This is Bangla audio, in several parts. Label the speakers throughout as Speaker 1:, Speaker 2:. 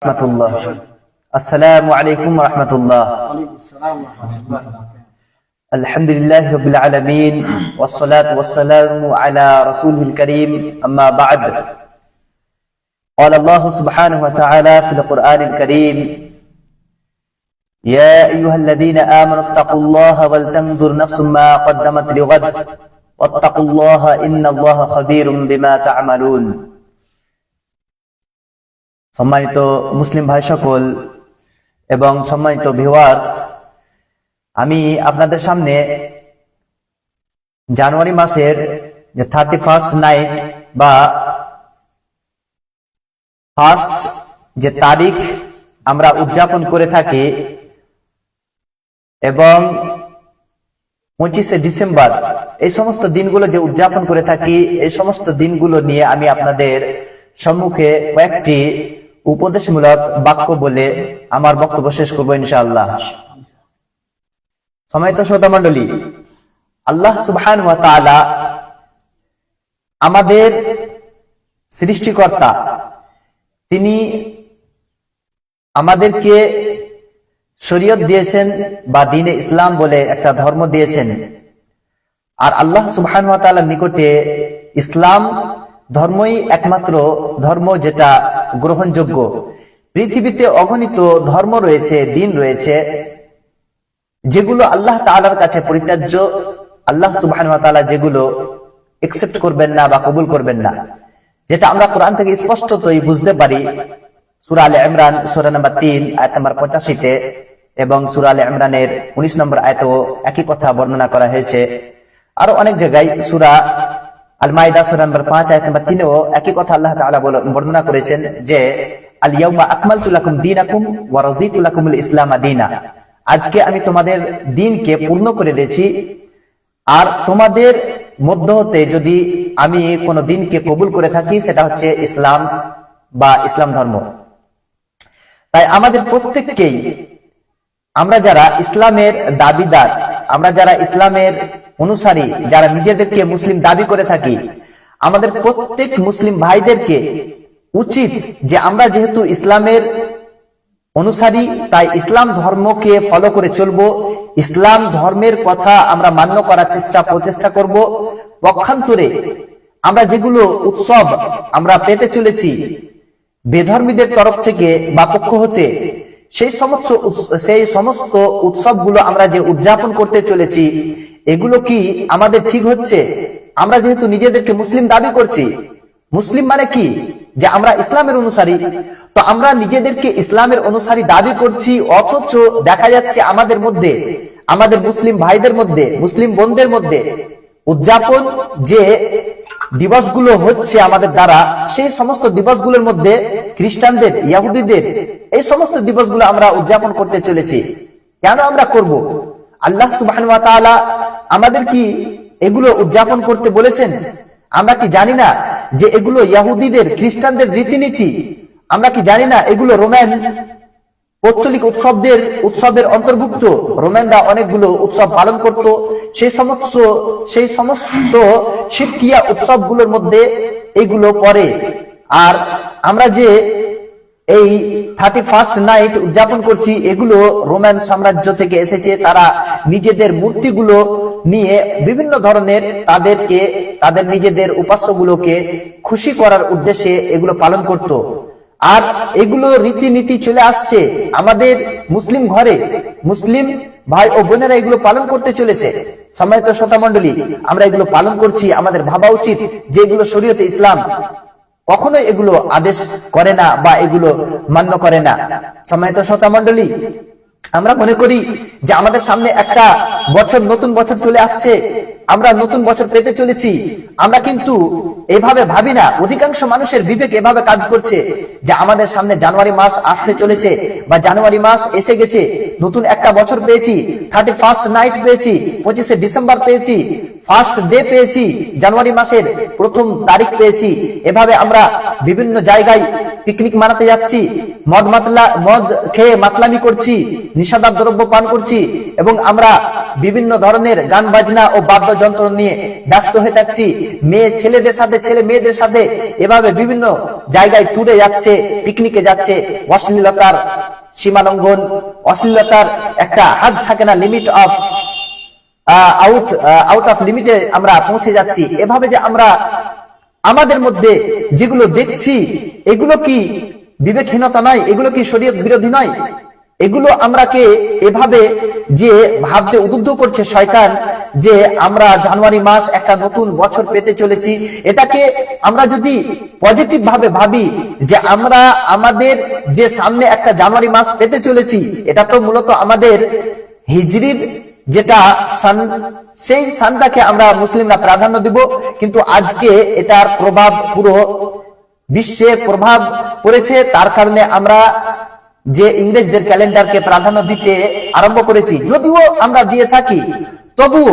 Speaker 1: ورحمة الله. السلام عليكم ورحمة الله. الحمد لله رب العالمين والصلاة والسلام على رسوله الكريم. أما بعد. قال الله سبحانه وتعالى في القرآن الكريم يا أيها الذين آمنوا اتقوا الله ولتنظر نفس ما قدمت لغد. واتقوا الله إن الله خبير بما تعملون. সম্মানিত মুসলিম ভাই সকল এবং সম্মানিত ভিউয়ার্স আমি আপনাদের সামনে জানুয়ারি মাসের যে থার্টি ফার্স্ট নাইট বা ফার্স্ট যে তারিখ আমরা উদযাপন করে থাকি এবং পঁচিশে ডিসেম্বর, এই সমস্ত দিনগুলো যে উদযাপন করে থাকি, এই সমস্ত দিনগুলো নিয়ে আমি আপনাদের সম্মুখে কয়েকটি উপদেশমূলক বাক্য বলে আমার বক্তব্য শেষ করব ইনশাআল্লাহ। সময়ত শ্রোতা মন্ডলী আল্লাহ সুবহান আমাদের সৃষ্টিকর্তা, তিনি আমাদেরকে শরীয়ত দিয়েছেন বা দিনে ইসলাম বলে একটা ধর্ম দিয়েছেন। আর আল্লাহ সুবহান নিকটে ইসলাম ধর্মই একমাত্র ধর্ম যেটা গ্রহণযোগ্য। পৃথিবীতে অগণিত ধর্ম রয়েছে, দিন রয়েছে, যেগুলো আল্লাহ তাআলার কাছে পরিত্যাজ্য। আল্লাহ ওয়া যেগুলো একসেপ্ট করবেন না বা কবুল করবেন না। যেটা আমরা কোরআন থেকে স্পষ্টতই বুঝতে পারি। সূরা ইমরান, সূরা নাম্বার 3 আয়াত নাম্বার 85 তে এবং সূরা ইমরানের 19 নম্বর আয়াতেও একই কথা বর্ণনা করা হয়েছে। আরও অনেক জায়গায় সূরা আল মাইদা সূরা নাম্বার 5 আয়াত নাম্বার 3 এও একই কথা আল্লাহ তাআলা বর্ণনা করেছেন যে আল ইয়াউমা আকমালতু লাকুম দীনাকুম ওয়া রাদিতু লাকুমুল ইসলাম আজকে আমি তোমাদের দিনকে পূর্ণ করে দিয়েছি। আর তোমাদের মধ্য হতে যদি আমি কোনো দিনকে কবুল করে থাকি, সেটা হচ্ছে ইসলাম বা ইসলাম ধর্ম। তাই আমাদের প্রত্যেককেই আমরা যারা ইসলামের দাবিদার, আমরা যারা ইসলামের অনুসারী যারা নিজেদেরকে মুসলিম দাবি করে থাকি, আমাদের প্রত্যেক মুসলিম ভাইদেরকে উচিত যে আমরা যেহেতু ইসলামের অনুসারী, তাই ইসলাম ধর্মকে ফলো করে চলবো। ইসলাম ধর্মের কথা আমরা মান্য করার চেষ্টা, প্রচেষ্টা করব। পক্ষান্তরে আমরা যেগুলো উৎসব আমরা পেতে চলেছি, বেধর্মীদের তরফ থেকে বা পক্ষ হতে সেই সমস্ত সেই সমস্ত উৎসবগুলো আমরা যে উদযাপন করতে চলেছি, এগুলো কি আমাদের ঠিক হচ্ছে? আমরা যেহেতু নিজেদেরকে মুসলিম দাবি করছি, মুসলিম মানে কি? যে আমরা ইসলামের অনুসারী। তো আমরা নিজেদেরকে ইসলামের অনুসারী দাবি করছি, অথচ দেখা যাচ্ছে আমাদের মধ্যে, আমাদের মুসলিম ভাইদের মধ্যে, মুসলিম বোনদের মধ্যে উদযাপন যে দিবসগুলো হচ্ছে আমাদের দ্বারা, সেই সমস্ত দিবসগুলোর মধ্যে খ্রিস্টানদের, ইয়াহুদিদের, এই সমস্ত দিবসগুলো আমরা উদযাপন করতে চলেছি। কেন আমরা করব? আল্লাহ তাআলা আমাদের কি এগুলো উদযাপন করতে বলেছেন? আমরা কি জানি না যে এগুলো ইয়াহুদিদের, খ্রিস্টানদের রীতিনীতি? আমরা কি জানি না এগুলো রোমান? পৌত্তলিক উৎসবদের, উৎসবের অন্তর্ভুক্ত। রোমানরা অনেকগুলো উৎসব পালন করত। সেই সমস্ত সেই সমস্ত শিরকিয়া উৎসবগুলোর মধ্যে এগুলো পড়ে। আর আমরা যে এই থার্টি ফার্স্ট নাইট উদযাপন করছি, এগুলো রোমান সাম্রাজ্য থেকে এসেছে। তারা নিজেদের মূর্তিগুলো নিয়ে বিভিন্ন ধরনের তাদেরকে, তাদের নিজেদের উপাস্যগুলোকে খুশি করার উদ্দেশ্যে এগুলো পালন করত। আর এগুলো রীতিনীতি চলে আসছে আমাদের মুসলিম ঘরে। মুসলিম ভাই ও বোনেরা এগুলো পালন করতে চলেছে। সম্মানিত শ্রোতা মন্ডলী আমরা এগুলো পালন করছি, আমাদের ভাবা উচিত যে এগুলো শরীয়তে ইসলাম কখনো এগুলো আদেশ করে না বা এগুলো মান্য করে না। সম্মানিত শ্রোতা মন্ডলী আমরা মনে করি যে আমাদের সামনে একটা বছর, নতুন বছর চলে আসছে। আমরা নতুন বছর পেতে চলেছি। আমরা কিন্তু এভাবে ভাবি না। অধিকাংশ মানুষের বিবেক এভাবে কাজ করছে যে আমাদের সামনে জানুয়ারি মাস আসতে চলেছে বা জানুয়ারি মাস এসে গেছে। নতুন একটা বছর পেয়েছি। থার্টি ফার্স্ট নাইট পেয়েছি। পঁচিশে ডিসেম্বর পেয়েছি। ফার্স্ট ডে পেয়েছি। জানুয়ারি মাসের প্রথম তারিখ পেয়েছি। এভাবে আমরা বিভিন্ন জায়গায় পিকনিক মানাতে যাচ্ছি। মদ মাতলা, মদ খেয়ে মাতলামি করছি, নিষাদার দ্রব্য পান করছি এবং আমরা বিভিন্ন ধরনের গান, বাজনা ও বাদ্যযন্ত্র নিয়ে ব্যস্ত হয়ে থাকছি। মেয়ে ছেলেদের সাথে, ছেলে মেয়েদের সাথে এভাবে বিভিন্ন জায়গায় টুরে যাচ্ছে পিকনিকে যাচ্ছে। অশ্লীলতার সীমালঙ্ঘন, অশ্লীলতার একটা হাত থাকে না limit of out out of লিমিটে আমরা পৌঁছে যাচ্ছি। এভাবে যে আমরা আমাদের মধ্যে যেগুলো দেখছি এগুলো কি বিবেকহীনতা নয় এগুলো কি শরীয়ত বিরোধী নয় এগুলো আমরাকে এভাবে যে ভাবতে উদ্বুদ্ধ করছে শয়তান যে আমরা জানুয়ারি মাস একটা নতুন বছর পেতে চলেছি, এটাকে আমরা যদি পজিটিভ ভাবে ভাবি যে আমরা আমাদের যে সামনে একটা জানুয়ারি মাস পেতে চলেছি, এটা তো মূলত আমাদের হিজরির যেটা সান, সেই সানটাকে আমরা মুসলিমরা প্রাধান্য দিব, কিন্তু আজকে এটার প্রভাব পুরো বিশ্বে প্রভাব পড়েছে, তার কারণে আমরা যে ইংরেজদের ক্যালেন্ডারকে প্রাধান্য দিতে আরম্ভ করেছি, যদিও আমরা দিয়ে থাকি, তবুও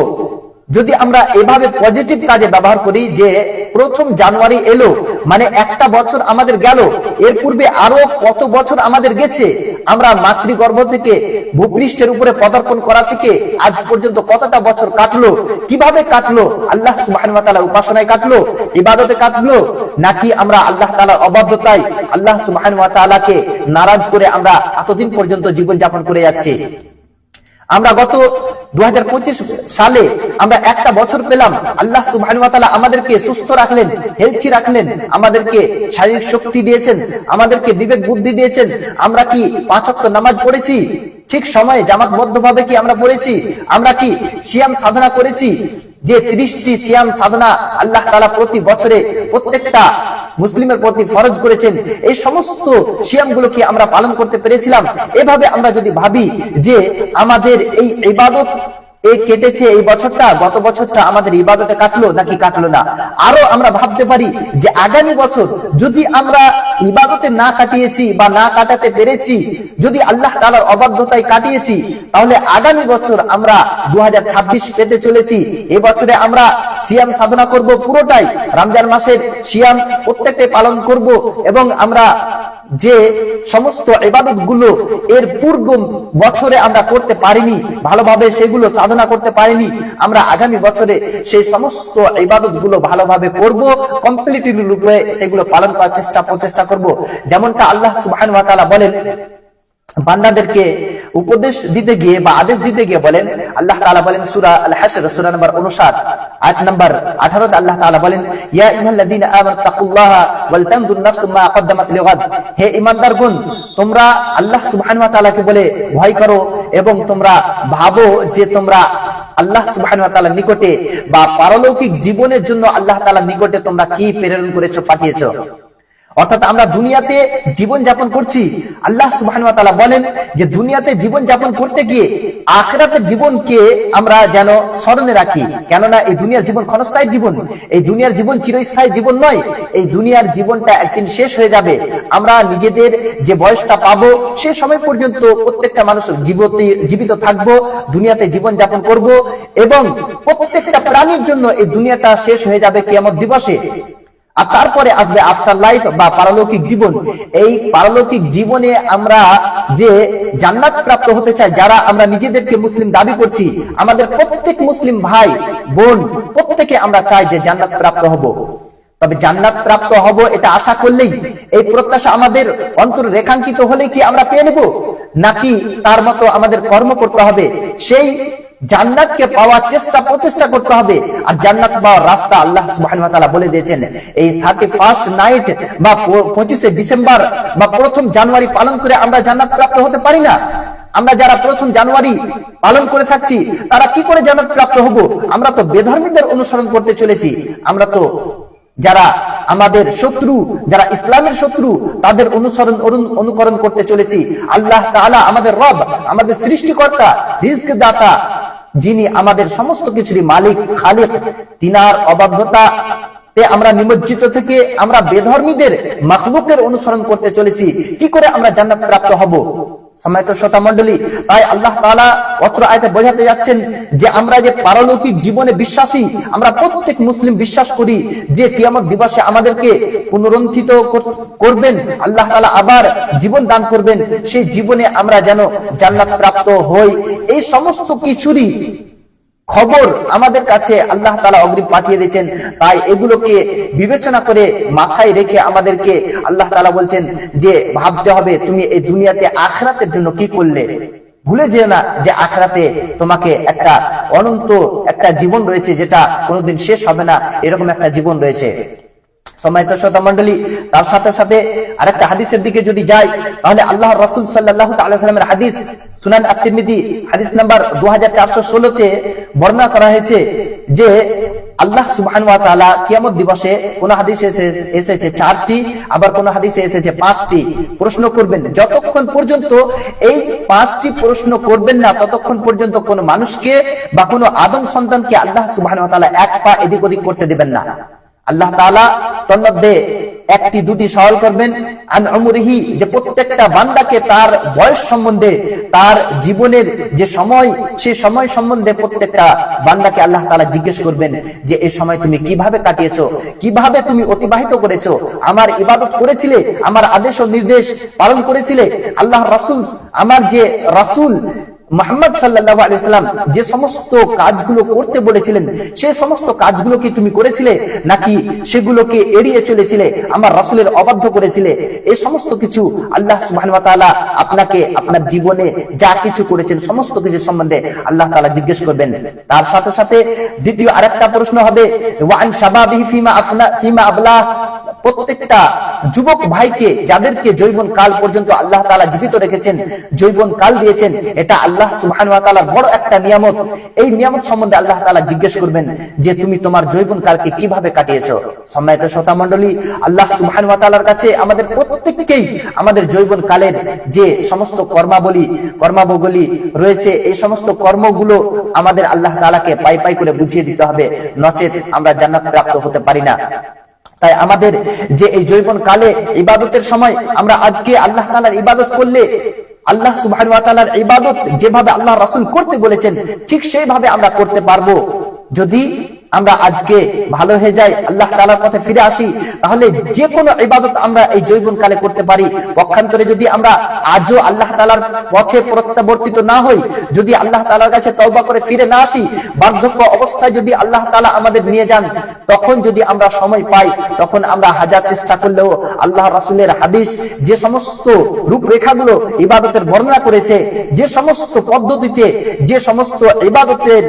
Speaker 1: যদি আমরা এভাবে পজিটিভ কাজে ব্যবহার করি যে প্রথম জানুয়ারি এলো মানে একটা বছর আমাদের গেল, এর পূর্বে আরও কত বছর আমাদের গেছে, আমরা মাতৃগর্ভ থেকে ভূপৃষ্ঠের উপরে পদার্পণ করা থেকে আজ পর্যন্ত কতটা বছর কাটলো, কীভাবে কাটলো, আল্লাহ ওয়া উপাসনায় কাটলো, ইবাদতে কাটলো, নাকি আমরা আল্লাহ তালার অবাধ্যতায়, আল্লাহ ওয়া নারাজ করে আমরা এতদিন পর্যন্ত জীবন যাপন করে যাচ্ছি? আমরা গত দু সালে আমরা একটা বছর পেলাম, আল্লাহ সুবহানাহু আমাদেরকে সুস্থ রাখলেন হেলথি রাখলেন, আমাদেরকে শারীরিক শক্তি দিয়েছেন, আমাদেরকে বিবেক বুদ্ধি দিয়েছেন। আমরা কি পাঁচ ওয়াক্ত নামাজ পড়েছি? ঠিক সময়ে জামাতবদ্ধভাবে কি আমরা পড়েছি? আমরা কি সিয়াম সাধনা করেছি? যে ত্রিশটি সিয়াম সাধনা আল্লাহ তালা প্রতি বছরে প্রত্যেকটা মুসলিমের প্রতি ফরজ করেছেন, এই সমস্ত সিয়ামগুলো কি আমরা পালন করতে পেরেছিলাম। এভাবে আমরা যদি ভাবি যে আমাদের এই ইবাদত এই কেটেছে এই বছরটা, গত বছরটা আমাদের ইবাদতে কাটলো নাকি কাটলো না? আরও আমরা ভাবতে পারি যে আগামী বছর যদি আমরা ইবাদতে না কাটিয়েছি বা না কাটাতে পেরেছি, যদি আল্লাহ তাআলার অবাধ্যতায় কাটিয়েছি, তাহলে আগামী বছর আমরা দু পেতে চলেছি। এই বছরে আমরা সিয়াম সাধনা করব পুরোটাই। রমজান মাসের সিয়াম প্রত্যেকটাই পালন করব এবং আমরা যে সমস্ত ইবাদতগুলো এর পূর্ব বছরে আমরা করতে পারিনি, ভালোভাবে সেগুলো সাধনা করতে পারিনি, আমরা আগামী বছরে সেই সমস্ত ইবাদতগুলো ভালোভাবে করব কমপ্লিটলি রূপে সেগুলো পালন করার চেষ্টা, প্রচেষ্টা করব। যেমনটা আল্লাহ তাআলা বলেন, বান্দাদেরকে উপদেশ দিতে গিয়ে বা আদেশ দিতে গিয়ে বলেন, আল্লাহ তাআলা বলেন সুরা আল হাসর সূরা নাম্বার 59 আয়াত নাম্বার 18 তে আল্লাহ তাআলা বলেন, ইয়া আইয়ুহাল্লাযীনা আমানু তাকুল্লাহা ওয়াল তানজুর নাফসুম মা কদ্দামাত লিগাদ। হে ঈমানদারগণ, তোমরা আল্লাহ সুবহানাহু ওয়া তাআলাকে বলে ভয় করো এবং তোমরা ভাবো যে তোমরা আল্লাহ সুবহান নিকটে বা পারলৌকিক জীবনের জন্য আল্লাহ তাআলার নিকটে তোমরা কি প্রেরণ করেছ, পাঠিয়েছো। অর্থাৎ আমরা দুনিয়াতে জীবন যাপন করছি। আল্লাহ তাআলা বলেন যে দুনিয়াতে জীবন যাপন করতে গিয়ে আখিরাতের জীবনকে আমরা যেন স্মরণে রাখি। কেননা এই দুনিয়ার জীবন ক্ষণস্থায়ী জীবন, এই দুনিয়ার জীবন চিরস্থায়ী জীবন নয়, এই দুনিয়ার জীবনটা একদিন শেষ হয়ে যাবে। আমরা নিজেদের যে বয়সটা পাবো, সে সময় পর্যন্ত প্রত্যেকটা মানুষ জীবিত জীবিত থাকব, দুনিয়াতে জীবন যাপন করব এবং প্রত্যেকটা প্রাণীর জন্য এই দুনিয়াটা শেষ হয়ে যাবে কেমন দিবসে। আর তারপরে আসবে আফটার লাইফ বা পারলৌকিক জীবন। এই পারলৌকিক জীবনে আমরা যে জান্নাত প্রাপ্ত হতে চাই, যারা আমরা নিজেদেরকে মুসলিম দাবি করছি, আমাদের প্রত্যেক মুসলিম ভাই, বোন, প্রত্যেকে আমরা চাই যে জান্নাত প্রাপ্ত হব। তবে জান্নাত প্রাপ্ত হব এটা আশা করলেই, এই প্রত্যাশা আমাদের অন্তর রেখাঙ্কিত হলে কি আমরা পেয়ে নেব? নাকি তার মতো আমাদের কর্ম করতে হবে? সেই জান্নাতকে পাওয়ার চেষ্টা, প্রচেষ্টা করতে হবে। আর জান্নাত পাওয়ার রাস্তা আল্লাহ সুবহানাহু ওয়া তাআলা বলে দিয়েছেন, এই 31 নাইট বা 25 ডিসেম্বর বা প্রথম জানুয়ারি পালন করে আমরা জান্নাত প্রাপ্ত হতে পারি না। আমরা যারা প্রথম জানুয়ারি পালন করে থাকছি, তারা কি করে জান্নাত প্রাপ্ত হব? আমরা তো বেধর্মীদের অনুসরণ করতে চলেছি। আমরা তো যারা আমাদের শত্রু, যারা ইসলামের শত্রু, তাদের অনুসরণ, অনু- অনুকরণ করতে চলেছি। আল্লাহ তাআলা আমাদের রব, আমাদের সৃষ্টিকর্তা রিজক দাতা যিনি আমাদের সমস্ত কিছুরই মালিক, খালিক, তিনার অবাধ্যতা আমরা নিমজ্জিত থেকে আমরা বেধর্মীদের, মাখলুকের অনুসরণ করতে চলেছি। কি করে আমরা জান্নাত প্রাপ্ত হব? সম্মানিত শ্রোতা মন্ডলী তাই আল্লাহ তাআলা অত্র আয়তে বোঝাতে যাচ্ছেন যে আমরা যে পারলৌকিক জীবনে বিশ্বাসী, আমরা প্রত্যেক মুসলিম বিশ্বাস করি যে কিয়ামত দিবসে আমাদেরকে পুনরন্থিত করবেন, আল্লাহ তালা আবার জীবন দান করবেন। সেই জীবনে আমরা যেন জান্নাত প্রাপ্ত হই। এই সমস্ত কিছুরই খবর আমাদের কাছে আল্লাহ তালা অগ্রিম পাঠিয়ে দিয়েছেন। তাই এগুলোকে বিবেচনা করে মাথায় রেখে আমাদেরকে আল্লাহ তালা বলছেন যে, ভাবতে হবে তুমি এই দুনিয়াতে আখরাতের জন্য কি করলে? ভুলে যেও না যে আখরাতে তোমাকে একটা অনন্ত একটা জীবন রয়েছে যেটা কোনোদিন শেষ হবে না, এরকম একটা জীবন রয়েছে। সম্মানিত শ্রোতা মন্ডলী তার সাথে সাথে আরেকটা হাদিসের দিকে যদি যাই, তাহলে আল্লাহ রসুল সাল্লাহ সাল্লামের হাদিস সুনান আত্মিদি, হাদিস নাম্বার দু ষোলোতে বর্ণনা করা হয়েছে যে আল্লাহ সুবহান ওয়া তাআলা কিয়ামত দিবসে কোন হাদিসে এসে- এসেছে চারটি, আবার কোন হাদিসে এসেছে পাঁচটি। প্রশ্ন করবেন, যতক্ষণ পর্যন্ত এই পাঁচটি প্রশ্ন করবেন না, ততক্ষণ পর্যন্ত কোন মানুষকে বা কোন আদম সন্তানকে আল্লাহ সুবহান ওয়া তাআলা এক পা এদিক ওদিক করতে দিবেন না। আল্লাহ তাআলা তন্মধ্যে একটি দুটি সওয়াল করবেন। আন উমরিহি, যে প্রত্যেকটা বান্দাকে তার বয়স সম্বন্ধে, তার জীবনের যে সময় সেই সময় সম্বন্ধে প্রত্যেকটা বান্দাকে আল্লাহ তাআলা জিজ্ঞেস করবেন যে এই সময় তুমি কীভাবে কাটিয়েছো? কীভাবে তুমি অতিবাহিত করেছ? আমার ইবাদত করেছিলে? আমার আদেশ ও নির্দেশ পালন করেছিলে? আল্লাহ রাসূল, আমার যে রাসূল মোহাম্মদ সাল্লাহ আলাইসাল্লাম যে সমস্ত কাজগুলো করতে বলেছিলেন সেই সমস্ত কাজগুলো কি তুমি করেছিলে? নাকি সেগুলোকে এড়িয়ে চলেছিলে, আমার রাসূলের অবাধ্য করেছিলে? এই সমস্ত কিছু আল্লাহ তাআলা আপনাকে, আপনার জীবনে যা কিছু করেছেন, সমস্ত কিছু সম্বন্ধে আল্লাহ তালা জিজ্ঞেস করবেন। তার সাথে সাথে দ্বিতীয় আরেকটা প্রশ্ন হবে ওয়ান শাবাবিহি ফিমা আফনা ফিমা আবলা প্রত্যেকটা যুবক ভাইকে যাদেরকে জৈবন কাল পর্যন্ত আল্লাহ তাআলা জীবিত রেখেছেন জৈবন কাল দিয়েছেন, এটা আল্লাহ তাআলার বড় একটা নিয়ামত। এই নিয়ামত সম্বন্ধে আল্লাহ তাআলা জিজ্ঞেস করবেন যে, তুমি তোমার জৈবন কালকে কীভাবে কাটিয়েছো? সম্মানিত শ্রোতা মণ্ডলী, আল্লাহ তাআলার কাছে আমাদের প্রত্যেককেই আমাদের জৈবন কালের যে সমস্ত কর্মাবলী কর্মাবলী রয়েছে, এই সমস্ত কর্মগুলো আমাদের আল্লাহ তাআলাকে পাই পাই করে বুঝিয়ে দিতে হবে। নচেত আমরা জান্নাত প্রাপ্ত হতে পারি না। তাই আমাদের যে এই জৈবন কালে ইবাদতের সময় আমরা আজকে আল্লাহ তালার ইবাদত করলে, আল্লাহ সুবাহ ইবাদত যেভাবে আল্লাহ রাসুল করতে বলেছেন, ঠিক সেইভাবে আমরা করতে পারব। যদি আমরা আজকে ভালো হয়ে যাই, আল্লাহ তাআলার পথে ফিরে আসি, তাহলে যে কোনো ইবাদত আমরা এই জৈবন কালে করতে পারি। পক্ষান্তরে যদি আমরা আজও আল্লাহ তাআলার পথে প্রত্যাবর্তিত না হই, যদি আল্লাহ তাআলার কাছে তওবা করে ফিরে না আসি, বার্ধক্য অবস্থায় যদি আল্লাহ তালা আমাদের নিয়ে যান, তখন যদি আমরা সময় পাই, তখন আমরা হাজার চেষ্টা করলেও আল্লাহ রাসুলের হাদিস যে সমস্ত রূপরেখাগুলো ইবাদতের বর্ণনা করেছে, যে সমস্ত পদ্ধতিতে, যে সমস্ত ইবাদতের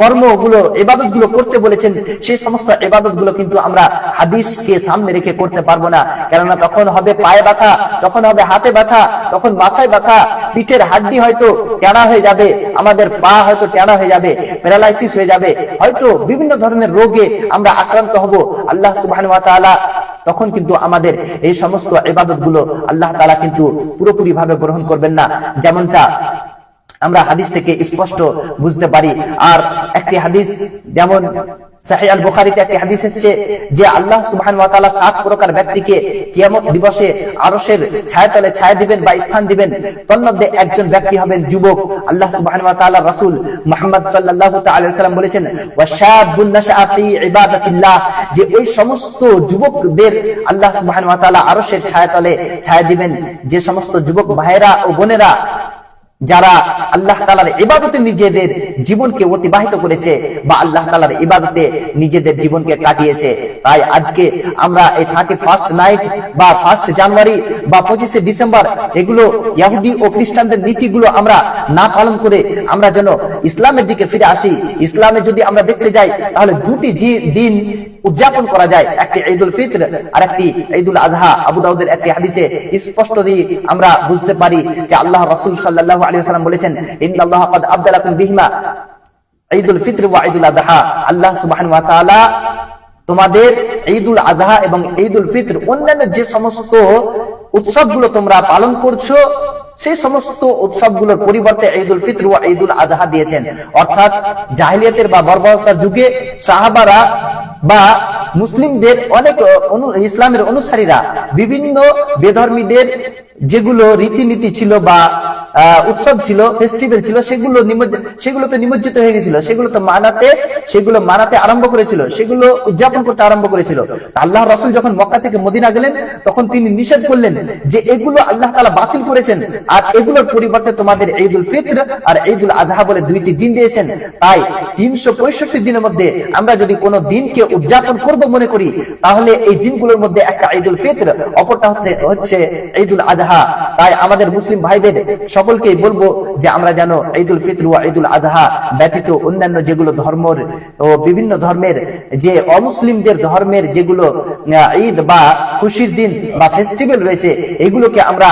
Speaker 1: কর্মগুলো, ইবাদতগুলো করতে বলেছেন, সেই সমস্ত ইবাদতগুলো কিন্তু আমরা হাদিসকে সামনে রেখে করতে পারব না। কেননা তখন হবে পায়ে ব্যথা, তখন হবে হাতে ব্যথা, তখন মাথায় ব্যথা, পিঠের হাড্ডি হয়তো টেড়া হয়ে যাবে, আমাদের পা হয়তো টেড়া হয়ে যাবে, প্যারালাইসিস হয়ে যাবে। হয়তো বিভিন্ন ধরনের রোগে আমরা আক্রান্ত হব। আল্লাহ তাআলা তখন কিন্তু আমাদের এই সমস্ত ইবাদতগুলো আল্লাহ তাআলা কিন্তু পুরোপুরি ভাবে গ্রহণ করবেন না। যেমনটা আমরা হাদিস থেকে স্পষ্ট বুঝতে পারি। আর একটি হাদিস যেমন যে বলেছেন যে ওই সমস্ত যুবকদের আল্লাহ তাআলা আরশের ছায়াতলে ছায়া দিবেন। যে সমস্ত যুবক ভাইরা ও বোনেরা যারা আল্লাহ তালার ইবাদতে নিজেদের জীবনকে অতিবাহিত করেছে বা আল্লাহ তালার ইবাদতে নিজেদের জীবনকে কাটিয়েছে, তাই আজকে আমরা এই থার্টি ফার্স্ট নাইট বা ফার্স্ট জানুয়ারি বা পঁচিশে ডিসেম্বর এগুলো ইয়াহুদি ও খ্রিস্টানদের নীতিগুলো আমরা না পালন করে আমরা যেন ইসলামের দিকে ফিরে আসি। ইসলামে যদি আমরা দেখতে যাই, তাহলে দুটি দিন উদযাপন করা যায়। একটি ঈদুল ফিতর আর একটি ঈদুল আজহা। আবু দাউদের একটি হাদিসে স্পষ্ট দিয়ে আমরা বুঝতে পারি যে আল্লাহ রাসূল সাল্লাল্লাহু আলাইহি ওয়াসাল্লাম বলেছেন, ইন্নাল্লাহা ক্বাদ আবদালাকুম বিহিমা। ঈদুল ফিতর ওয়া ঈদুল আযহা আল্লাহ সুবহানাহু ওয়া তাআলা তোমাদের ঈদুল আযহা এবং ঈদুল ফিতর, অন্যান্য যে সমস্ত উৎসবগুলো তোমরা পালন করছ, সেই সমস্ত উৎসবগুলোর পরিবর্তে ঈদ উল ফিত্র ও ঈদ উল আজহা দিয়েছেন। অর্থাৎ জাহিলিয়াতের বা বর্বরতার যুগে সাহাবারা বা মুসলিমদের অনেক অনু- ইসলামের অনুসারীরা বিভিন্ন বেধর্মীদের যেগুলো রীতিনীতি ছিল বা উৎসব ছিল ফেস্টিভ্যাল ছিল, সেগুলো নিমজ্জ- সেগুলোতে নিমজ্জিত হয়ে গেছিল, সেগুলো তো মানাতে, সেগুলো মানাতে আরম্ভ করেছিল, সেগুলো উদযাপন করতে আরম্ভ করেছিল। আল্লাহ রসুল যখন মক্কা থেকে মদিনা গেলেন, তখন তিনি নিষেধ করলেন যে এগুলো আল্লাহ তালা বাতিল করেছেন, আর এগুলোর পরিবর্তে তোমাদের ঈদ উল ফিত্র আর ঈদ উল আজহা বলে দুইটি দিন দিয়েছেন। তাই তিনশো পঁয়ষট্টি দিনের মধ্যে আমরা যদি কোনো দিনকে উদযাপন করব মনে করি, তাহলে এই দিনগুলোর মধ্যে একটা ঈদ উল ফিত্র, অপরটা হচ্ছে হচ্ছে ঈদ উল আজহা তাই আমাদের মুসলিম ভাইদের সকলকেই বলব যে আমরা যেন ঈদুল ফিতর ফিত্র ও ঈদ উল আজহা ব্যতীত অন্যান্য যেগুলো ধর্মের ও বিভিন্ন ধর্মের যে অমুসলিমদের ধর্মের যেগুলো ঈদ বা খুশির দিন বা ফেস্টিভ্যাল রয়েছে, এগুলোকে আমরা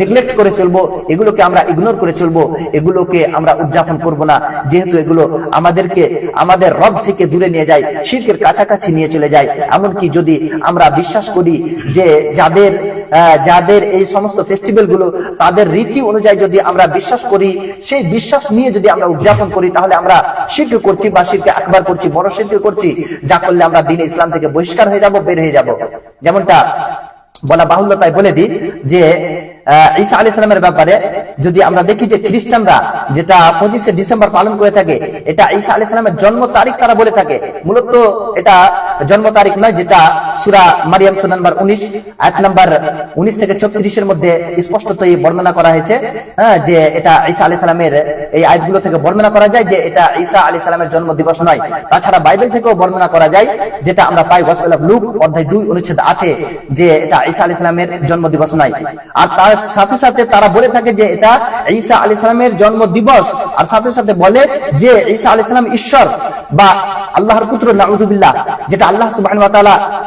Speaker 1: নেগলেক্ট করে চলবো, এগুলোকে আমরা ইগনোর করে চলবো, এগুলোকে আমরা উদযাপন করব না। যেহেতু এগুলো আমাদেরকে, আমাদের রব থেকে দূরে নিয়ে যায় শিল্পের কাছাকাছি নিয়ে চলে যায়। এমনকি যদি আমরা বিশ্বাস করি যে যাদের যাদের এই সমস্ত ফেস্টিভ্যালগুলো তাদের রীতি অনুযায়ী যদি আমরা বিশ্বাস করি, সেই বিশ্বাস নিয়ে যদি আমরা উদযাপন করি, তাহলে আমরা শিল্প করছি বা শিল্পে আকবার করছি, বড় শিল্প করছি, যা করলে আমরা দিন ইসলাম থেকে বহিষ্কার হয়ে যাব, বের হয়ে যাব। যেমনটা বলা বাহুল্য তাই বলে দিই যে ঈসা আলী সালামের ব্যাপারে যদি আমরা দেখি যে খ্রিস্টানরা যেটা পঁচিশে ডিসেম্বর পালন করে থাকে, এটা ঈসা আলী সালামের জন্ম তারিখ তারা বলে থাকে। মূলত এটা জন্ম তারিখ নয়, যেটা সুরা মারিয়াম নাম্বার উনিশ, আয়াত নাম্বার উনিশ থেকে ছত্রিশের মধ্যে স্পষ্টতই বর্ণনা করা হয়েছে হ্যাঁ যে এটা ঈসা আলী সালামের এই থেকে বর্ণনা করা যায় যে এটা ঈসা আলী সালামের জন্ম দিবস নয়। তাছাড়া বাইবেল থেকেও বর্ণনা করা যায়, যেটা আমরা পাই গসপেল অফ লুক অধ্যায় দুই অনুচ্ছেদ আটে, যে এটা ঈসা আলী সালামের জন্ম দিবস নয়। আর তার সাথে সাথে তারা বলে থাকে যে এটা ঈসা আলী সালামের জন্ম দিবস। আর সাথে সাথে বলে যে ঈসা আলী সালাম ঈশ্বর বা আল্লাহর পুত্র নাউজুবিল্লাহ যেটা আল্লাহ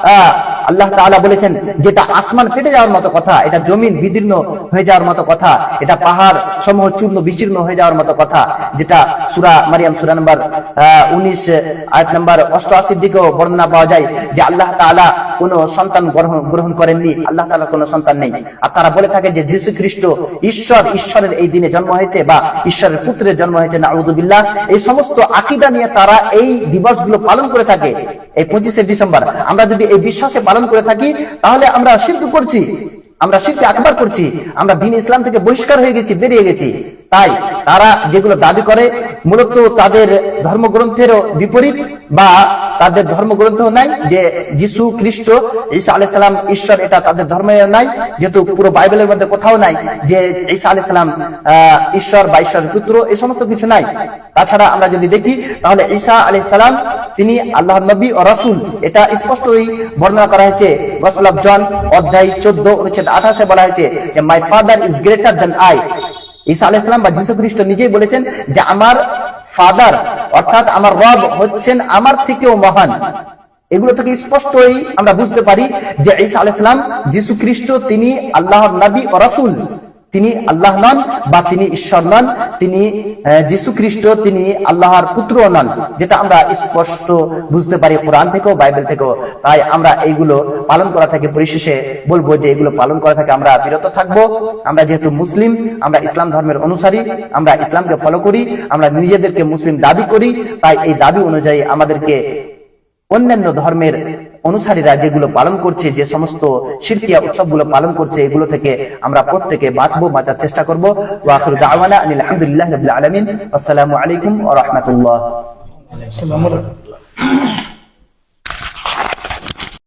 Speaker 1: আহ, আল্লাহ তাআলা বলেছেন যেটা আসমান ফেটে যাওয়ার মতো কথা এটা জমিন বিদীর্ণ হয়ে যাওয়ার মতো কথা এটা পাহাড় সমূহ চূর্ণ বিচীর্ণ হয়ে যাওয়ার মতো কথা যেটা সুরা মারিয়াম সুরা নাম্বার উনিশ আয়াত নাম্বার অষ্টআশির দিকেও বর্ণনা পাওয়া যায় যে আল্লাহ তাআলা কোনো সন্তান গ্রহণ করেননি, আল্লাহ তালা কোনো সন্তান নেই। আর তারা বলে থাকে যে, যীশু খ্রিস্ট ঈশ্বর, ঈশ্বরের এই দিনে জন্ম হয়েছে বা ঈশ্বরের পুত্রের জন্ম হয়েছে নাউদুবিল্লাহ এই সমস্ত আকিদা নিয়ে তারা এই দিবসগুলো পালন করে থাকে, এই পঁচিশে ডিসেম্বর। আমরা যদি এই বিশ্বাসে পালন করে থাকি, তাহলে আমরা সিদ্ধ করছি। আমরা শিল্পে আকবার করছি, আমরা দিন ইসলাম থেকে বহিষ্কার হয়ে গেছি, বেরিয়ে গেছি। তাই তারা যেগুলো দাবি করে, মূলত তাদের ধর্মগ্রন্থেরও বিপরীত বা তাদের ধর্মগ্রন্থ নাই যে যিশু খ্রিস্ট, ঈসা আলাইহিস সালাম ঈশ্বর এটা তাদের ধর্মে নাই, যেহেতু পুরো বাইবেলের মধ্যে কোথাও নাই যে ঈসা আলাইহিস সালাম ঈশ্বর বা ঈশ্বরের পুত্র এই সমস্ত কিছু নাই। তাছাড়া আমরা যদি দেখি, তাহলে ঈসা আলাইহিস সালাম, তিনি আল্লাহ নবী ও রাসূল, এটা স্পষ্টই বর্ণনা করা হয়েছে। গসপেল অফ জন, অধ্যায় 14 অনুচ্ছেদ 28 এ বলা হয়েছে যে my father is greater than I ঈসা আলাইহিস সালাম বা যীশু খ্রিস্ট নিজেই বলেছেন যে, আমার ফাদার অর্থাৎ আমার রব হচ্ছেন আমার থেকেও মহান। এগুলো থেকে স্পষ্টই আমরা বুঝতে পারি যে, ঈসা আলাইহিস সালাম, যীশু খ্রিস্ট, তিনি আল্লাহর নবী ও রাসূল। তিনি আল্লাহ নন বা তিনি ঈশ্বর নন, তিনি যীশু খ্রিস্ট তিনি আল্লাহর পুত্র নন, যেটা আমরা স্পষ্ট বুঝতে পারি কোরআন থেকেও, বাইবেল থেকেও। তাই আমরা এইগুলো পালন করা থেকে পরিশেষে বলব যে এগুলো পালন করা থেকে আমরা বিরত থাকব। আমরা যেহেতু মুসলিম, আমরা ইসলাম ধর্মের অনুসারী, আমরা ইসলামকে ফলো করি, আমরা নিজেদেরকে মুসলিম দাবি করি, তাই এই দাবি অনুযায়ী আমাদেরকে অন্যান্য ধর্মের অনুসারীরা যেগুলো পালন করছে, যে সমস্ত শিরকিয়া উৎসবগুলো পালন করছে, এগুলো থেকে আমরা প্রত্যেকে বাঁচবো, বাঁচার চেষ্টা করব। ওয়াখির দাওয়ানা আনিল আলহামদুলিল্লাহ আলমিন। আসসালামু আলাইকুম ওয়া রাহমাতুল্লাহ.